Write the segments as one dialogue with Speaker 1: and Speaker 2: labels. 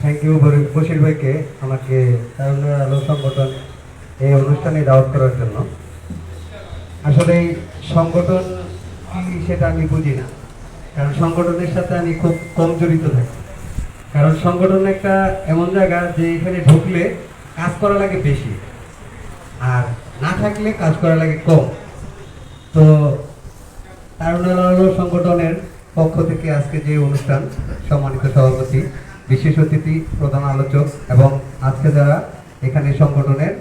Speaker 1: Thank you Bashir ভাইকে আমাকে তারুণের আলো সংগঠন এই অনুষ্ঠানে দাওয়াত করার জন্য। আসলে সংগঠন কি সেটা আমি বুঝি না। কারণ সংগঠনের সাথে আমি খুব কম জড়িত থাকি। কারণ সংগঠন একটা এমন জায়গা যে এখানে ঢুকলে কাজ করা লাগে বেশি, আর না থাকলে কাজ করা লাগে কম। তো সংগঠনের পক্ষ থেকে আজকে যে অনুষ্ঠান, সম্মানিত সভাপতি, বিশেষ অতিথি, প্রধান আলোচক এবং আজকে যারা এখানে সংগঠনের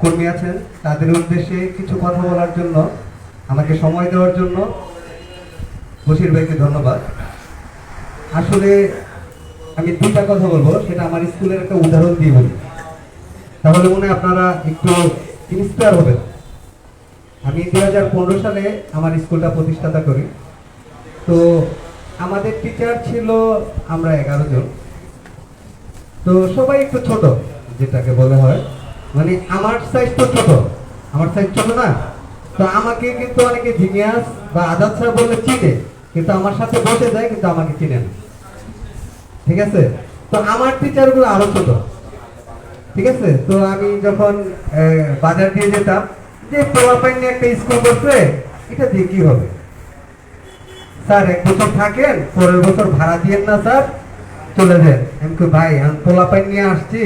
Speaker 1: কর্মী আছেন, তাদের উদ্দেশ্যে কিছু কথা বলার জন্য, আমাকে সময় দেওয়ার জন্য বশির ভাইকে ধন্যবাদ। আসলে আমি দুটা কথা বলব, সেটা আমার স্কুলের একটা উদাহরণ দিয়ে বলি। তাহলে মনে আপনারা একটু ইন্সপায়ার হবেন। আমি দুই হাজার পনেরো সালে আমার স্কুলটা প্রতিষ্ঠাতা করি। তো আমাদের টিচার ছিল আমরা এগারো জন। তো সবাই একটু ছোট, যেটাকে বলা হয়। মানে আমার সাইজ তো ছোট, আমার সাইজ ছোট না। তো আমাকে কিন্তু অনেকে জিনিয়াস বা আজাদ স্যার বললে চিনে, কিন্তু আমার সাথে বসে যায়, কিন্তু আমাকে চিনে না। ঠিক আছে? তো আমার টিচারগুলো আরও ছোট। ঠিক আছে? তো আমি যখন বাজার দিয়ে যেতাম, যে পোলাপাইন একটা স্কুল করছে এটা দিয়ে কি হবে? স্যার এক বছর থাকেন পরের বছর ভাড়া দিয়েন না স্যার। চলে যান। আমি কই, ভাই আমি পোলাপাইন নিয়ে আসছি।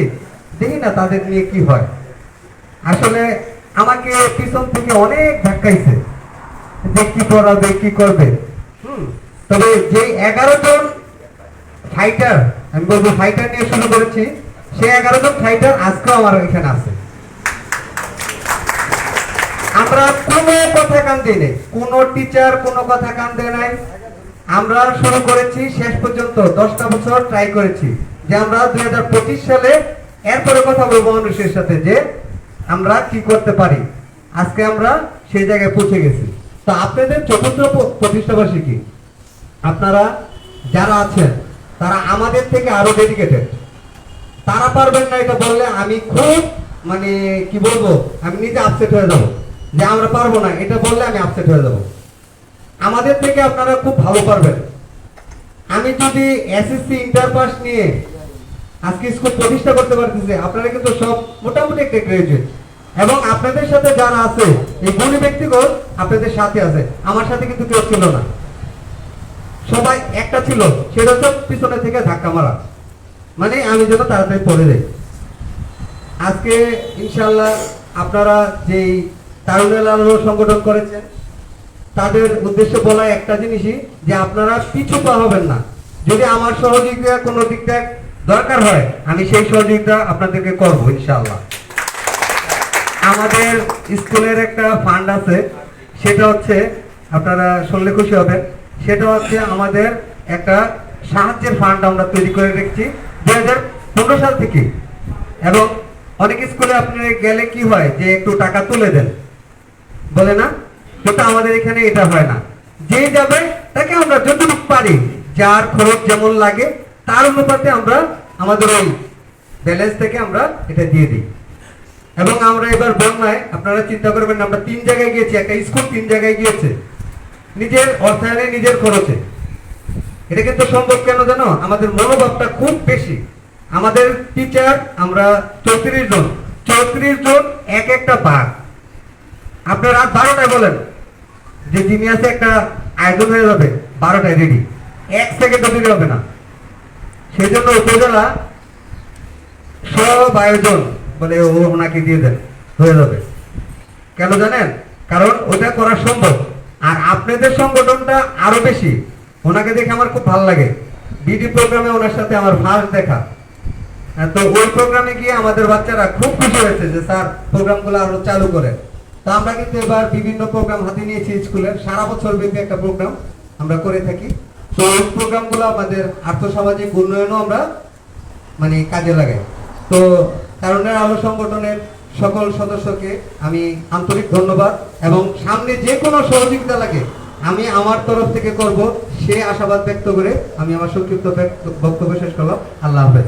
Speaker 1: দেখি না তাদের নিয়ে কি হয়? আসলে আমাকে পিছন থেকে অনেক ধাক্কাইছে। যে কি করাবে কি করবে? হুম, তবে যে এগারো জন ফাইটার আমি বলব ফাইটার নিয়ে শুরু করেছি সে এগারো জন ফাইটার আজকেও আমার এখানে আছে। আমরা কোনো কথা কান দিই নাই। কোনো টিচার কোনো কথা কান দেয় নাই। আমরা শুরু করেছি, শেষ পর্যন্ত দশটা বছর ট্রাই করেছি। যে আমরা দুই হাজার পঁচিশ সালে এরপরে কথা বলব মানুষের সাথে যে আমরা কি করতে পারি। আজকে আমরা সেই জায়গায় পৌঁছে গেছি। তো আপনাদের চতুর্থ প্রতিষ্ঠাবার্ষিকী আপনারা যারা আছেন, তারা আমাদের থেকে আরও ডেডিকেটেড তারা পারবেন না এটা বললে আমি খুব মানে কি বলব, আমি নিজে আপসেট হয়ে যাব। যে আমরা পারব না, এটা বললে আমি আপসেট হয়ে যাব। আমাদের থেকে আপনারা খুব ভালো পারবেন। আমি যদি এসএসসি ইন্টার পাস নিয়ে আজকে স্কুল প্রতিষ্ঠা করতে পারতেছি, আপনারা কিন্তু সব মোটামুটি একটা গ্রাজুয়েট এবং আপনাদের সাথে যারা আছে, এই গুণী ব্যক্তিগত আপনাদের সাথে আছে। আমার সাথে কিন্তু কেউ ছিল না। সবাই একটা ছিল, সেটা হচ্ছে পিছনে থেকে ধাক্কা মারা। মানে আমি যেন তাড়াতাড়ি পড়ে যাই। আজকে ইনশাল্লাহ আপনারা যেই তারুণের আলো সংগঠন করেছেন তাদের উদ্দেশ্যে বলা একটা জিনিসই যে আপনারা পিছু পা হবেন না। যদি আমার সহযোগিতা কোনো দিকটা দরকার হয়, আমি সেই সহযোগিতা আপনাদেরকে করব ইনশাল্লাহ আমাদের স্কুলের একটা ফান্ড আছে, সেটা হচ্ছে, আপনারা শুনলে খুশি হবেন, সেটা হচ্ছে আমাদের একটা সাহায্যের ফান্ড আমরা তৈরি করে রেখেছি দুই হাজার পনেরো সাল থেকে। এবং অনেক স্কুলে আপনি গেলে কি হয় যে একটু টাকা তুলে দেন। বলে না? কিন্তু আমাদের এখানে এটা হয় না। যে যাবে, তাকে আমরা যতটুকু পারি, যার খরচ যেমন লাগে, তার অনুপাতে আমরা আমাদের ওই ব্যালেন্স থেকে আমরা এটা দিয়ে দিই। এবং আমরা এবার বন্যায়, আপনারা চিন্তা করবেন আমরা তিন জায়গায় গিয়েছি, একটা স্কুল তিন জায়গায় গিয়েছে। নিজের অর্থায়নে, নিজের খরচে। এটা কিন্তু সম্ভব কেন জানো? আমাদের মনোভাবটা খুব বেশি। আমাদের টিচার আমরা চৌত্রিশ জন। চৌত্রিশ জন এক একটা ভাগ। আপনার রাত বারোটায় বলেন যে জিনিয়াসে একটা আয়োজন হয়ে যাবে, বারোটায় রেডি এক সেকেন্ড দেরি হবে না। সেই জন্য উপজেলা সব আয়োজন বলে ও ওনাকে দিয়ে দেন, হয়ে যাবে। কেন জানেন? কারণ ওটা করা সম্ভব। আর আপনাদের সংগঠনটা আরও বেশি। ওনাকে দেখে আমার খুব ভালো লাগে। বিডি প্রোগ্রামে ওনার সাথে আমার ফার্স্ট দেখা। তো ওই প্রোগ্রামে গিয়ে আমাদের বাচ্চারা খুব খুশি হয়েছে যে, স্যার প্রোগ্রামগুলো আরও চালু করে তো আমরা কিন্তু এবার বিভিন্ন প্রোগ্রাম হাতে নিয়েছি স্কুলের সারা বছর ব্যাপী একটা প্রোগ্রাম আমরা করে থাকি। তো ওই প্রোগ্রামগুলো আমাদের আর্থসামাজিক উন্নয়নও আমরা মানে কাজে লাগাই। তো কারণের আলো সংগঠনের সকল সদস্যকে আমি আন্তরিক ধন্যবাদ এবং সামনে যে কোনো সহযোগিতা লাগে, আমি আমার তরফ থেকে করব, সে আশাবাদ ব্যক্ত করে আমি আমার সংক্ষিপ্ত বক্তব্য শেষ করলাম। আল্লাহ হাফেজ।